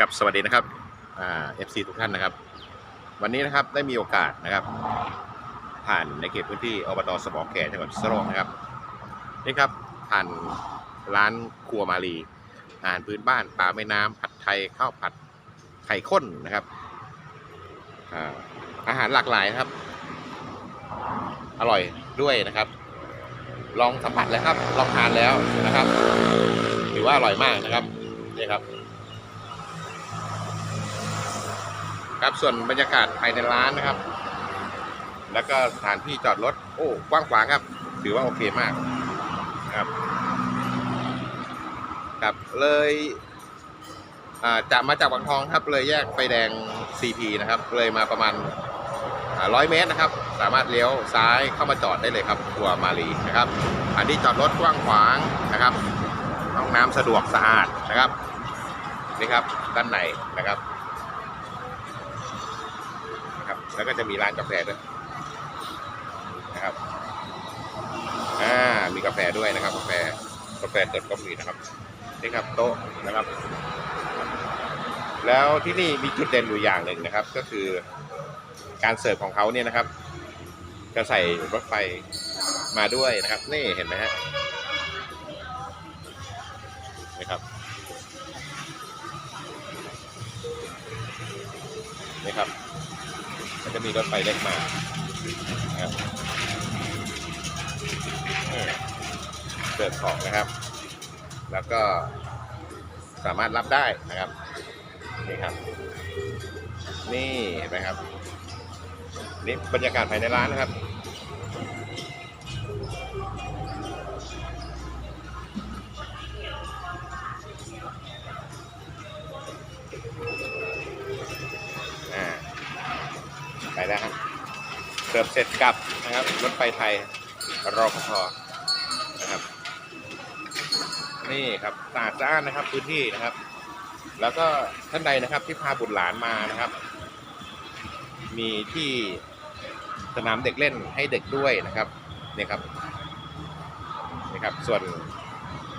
กับสวัสดีนะครับเอ่า FC ทุกท่านนะครับ วันนี้นะครับได้มีโอกาสนะครับ ผ่านในเขตพื้นที่อบตสมอแขจังหวัดสระบุรีนะครับนี่ครับผ่านร้านครัวมาลีอาหารพื้นบ้านปลาแม่น้ำผัดไทยข้าวผัดไข่ข้นนะครับอาอาหารหลากหลายนะครับ อร่อยด้วยนะครับ ลองสัมผัสเลยครับ ลองทานแล้วนะครับ ถือว่าอร่อยมากนะครับนี่ครับ ครับ ส่วนบรรยากาศภายในร้านนะครับ แล้วก็สถานที่จอดรถ โอ้ กว้างขวางครับ ถือว่าโอเคมากครับครับเลยจะมาจากวังทองครับ เลยแยกไฟแดง CP นะครับ เลยมาประมาณร้อยเมตรนะครับ สามารถเลี้ยวซ้ายเข้ามาจอดได้เลยครับครัวมาลีนะครับ อันนี้จอดรถกว้างขวางนะครับห้องน้ำสะดวกสะอาดนะครับนี่ครับด้านในนะครับ นะครับ แล้วก็จะมีร้านกาแฟด้วยนะครับอ่ามีกาแฟด้วยนะครับ กาแฟกาแฟสดก็มีนะครับนี่ครับโต๊ะนะครับ แล้วที่นี่มีจุดเด่นอยู่อย่างหนึ่งนะครับ ก็คือการเสิร์ฟของเขาเนี่ยนะครับ จะใส่รถไฟมาด้วยนะครับ นี่เห็นไหมฮะนี่ครับนี่ครับ มันจะมีรถไฟเล็กมานะครับเปิดของนะครับ แล้วก็สามารถรับได้นะครับนี่ครับ นี่เห็นไหมครับนี่บรรยากาศภายในร้านนะครับ เสร์ฟเสร็จกลับนะครับรถไฟไทยรอพทนะครับ นี่ครับสะอาดสะอ้านนะครับพื้นที่นะครับ แล้วก็ท่านใดนะครับที่พาบุตรหลานมานะครับ มีที่สนามเด็กเล่นให้เด็กด้วยนะครับนี่ครับนี่ครับ ส่วน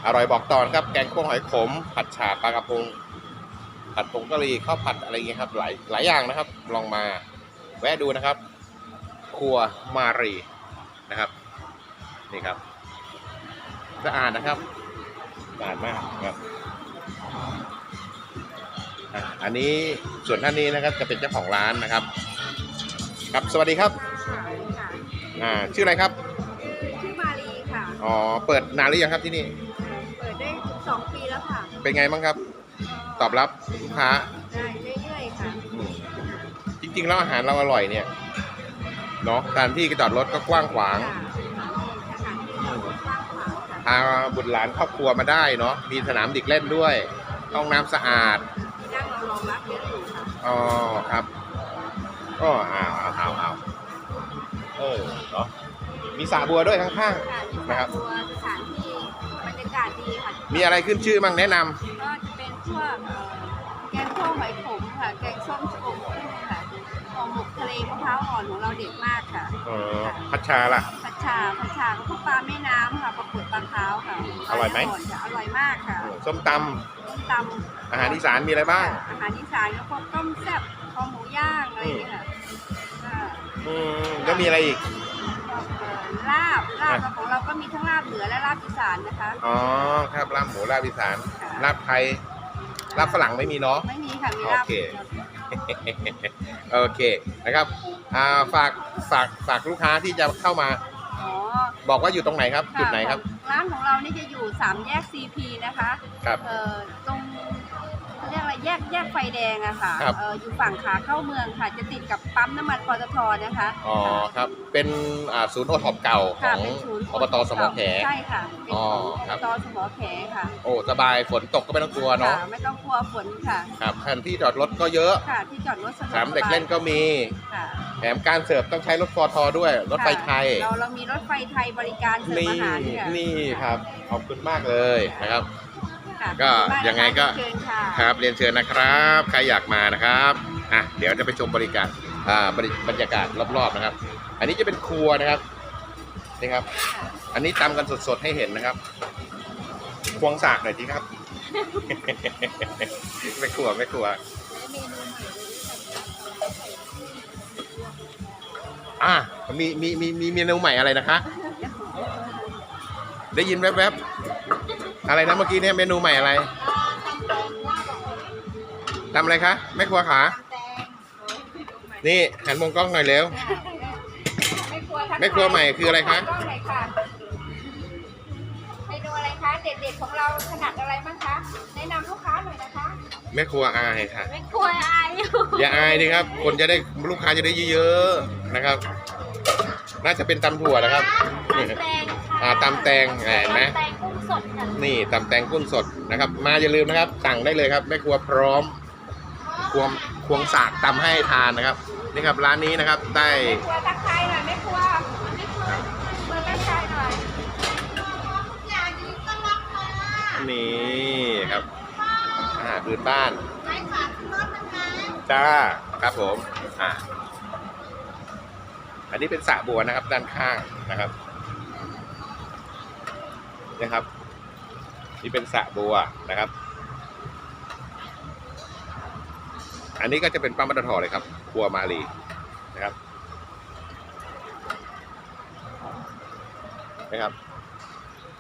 อร่อยบอกต่อนะครับ แกงคั่วหอยขม ผัดฉาปลากระพงผัดผงกะหรี่ข้าวผัดอะไรอย่างเงี้ยครับหลายหลายอย่างนะครับ ลองมาแวะดูนะครับ ครัวมารีนะครับนี่ครับสะอาดนะครับสะอาดมากครับอะอันนี้ส่วนท่านนี้นะครับจะเป็นเจ้าของร้านนะครับ ครับสวัสดีครับค่ะค่ะอ่าชื่ออะไรครับชื่อมารีค่ะอ๋อเปิดนานหรือยังครับที่นี่เปิดได้สองปีแล้วค่ะเป็นไงบ้างครับ ตอบรับลูกค้าได้เรื่อยๆค่ะอืมจริงๆแล้วอาหารเราอร่อยเนี่ย เนาะสถานที่จอดรถก็กว้างขวางค่ะสถานที่จอดรถกว้างขวางค่ะพาบุตรหลานครอบครัวมาได้เนาะมีสนามเด็กเล่นด้วย ห้องน้ำสะอาดที่นั่งเรารองรับเยอะอยู่ค่ะอ๋อครับก็อ้าวอ้าวอ้าวอ้าวเออเนาะมีสระบัวด้วยข้างค่ะที่นะครับตัวสถานที่บรรยากาศดีค่ะๆมีอะไรขึ้นชื่อบ้างแนะนำก็จะเป็นพวกเอ่อแกงส้มหอยขมค่ะแกงส้มชะอมกุ้งค่ะ ห่อหมกทะเลมะพร้าวอ่อนของเราเด็ดมากค่ะเออพัชชาล่ะ ผัดชาผัดชาก็พวกปลาแม่น้ำค่ะปลาปุดปลาขาวค่ะอร่อยไหมปลาจะอร่อยมากค่ะส้มตต้มตำำอาหารอีสานมีอะไรบ้างอาหารอีสานก็พวกต้มแซ่บคอหมูย่างอะไรอย่างเงี้ยค่ะอ่าอืมแล้วมีอะไรอีกเอ่อลาบลาบของเราก็มีทั้งลาบเหนือและลาบอีสานนะคะ อ๋อครับลาบหมูลาบอีสานลาบไทยลาบฝรั่งไม่มีเนาะ ไม่มีค่ะมีลาบโอเค โอเคนะครับอ่าฝากฝากฝากลูกค้าที่จะเข้ามา อ๋อบอกว่าอยู่ตรงไหนครับค่ะจุดไหนครับร้านของเรานี่จะอยู่สามแยก CP นะคะครับ เอ่อตรง เขาเรียกอะไรแยกแยกไฟแดงอะค่ะครับ เอ่ออยู่ฝั่งขาเข้าเมืองค่ะ จะติดกับปั๊มน้ำมันปตทนะคะ อ๋อครับ เป็นอ่าศูนย์โอท็อปเก่าขค่ะองเป็นศูนย์อบตสมอแข ใช่ค่ะเป็นอ๋อศูนย์ครับอบตสมอแขค่ะโอ้สบายฝนตกก็ไม่ต้องกลัวเนาะค่ะไม่ต้องกลัวฝนค่ะ ครับคันที่จอดรถก็เยอะค่ะ ที่จอดรถสะดวกสนามเด็กเล่นก็มีค่ะ แถมการเสิร์ฟต้องใช้รถฟอทอด้วย รถไฟไทยเราเรามีรถไฟไทยบริการเสิร์ฟนี่อาหารค่ะนี่ครับขอบคุณมากเลยนะครับ ค่ะก็ขอบคุณมากยังไงก็เชิญค่ะครับเรียนเชิญนะครับ ใครอยากมานะครับอะเดี๋ยวจะไปชมบริการอ่าบริบรรยากาศรอบๆนะครับ อันนี้จะเป็นครัวนะครับนี่ครับ อันนี้ตำกันสดๆให้เห็นนะครับ ควงสากหน่อยทีครับ ไม่กลัวไม่กลัวและเมนูใหม่เลยอะมีมีมีมีเมนูใหม่อะไรนะคะ ได้ยินแวบๆ อะไรนะเมื่อกี้เนี่ยเมนูใหม่อะไรตำแตงว่าบอกทำอะไรคะแม่ครัวขาตำแตงนี่หันมองกล้องหน่อยเร็ว ไม่ครัวทักทายแม่ครัวใหม่คืออะไรคะกล้องหน่อยค่ะเมนูอะไรคะ เด็ดๆของเราถนัดอะไรบ้างคะ แนะนำลูกค้าหน่อยนะคะแม่ครัวอายค่ะ ไม่ครัวอายอยู่อย่าอายดิครับ คนจะได้ลูกค้าจะได้เยอะๆนะครับ น่าจะเป็นตำถั่วนะครับ ตำแตงค่ะอ่าตำแตงเห็นไหม ตำแตงกุ้ง สดค่ะนี่ตำแตงกุ้งสดนะครับ มาอย่าลืมนะครับ สั่งได้เลยครับแม่ครัวพร้อมควงควงสากตำให้ทานนะครับนี่ครับร้านนี้นะครับได้แม่ครัวทักทายหน่อยแม่ครัวแม่ครัวเบอร์ทักทายหน่อยนี่ครับอาหารพื้นบ้านไม่ค่ะรถนะคะจ้าครับผมอ่าอันนี้เป็นสระบัวนะครับด้านข้างนะครับนะครับ นี่เป็นสระบัวนะครับ อันนี้ก็จะเป็นปั๊มปตทเลยครับครัวมาลีนะครับนะครับ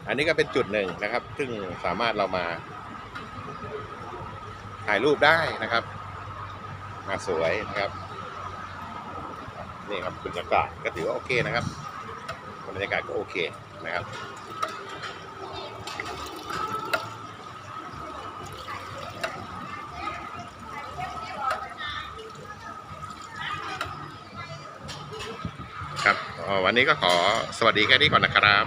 อันนี้ก็เป็นจุดหนึ่งนะครับ ซึ่งสามารถเรามา ถ่ายรูปได้นะครับมาสวยนะครับนี่ครับบรรยากาศก็ถือว่าโอเคนะครับบรรยากาศก็โอเคนะครับ ครับอ๋อ วันนี้ก็ขอสวัสดีแค่นี้ก่อนนะครับ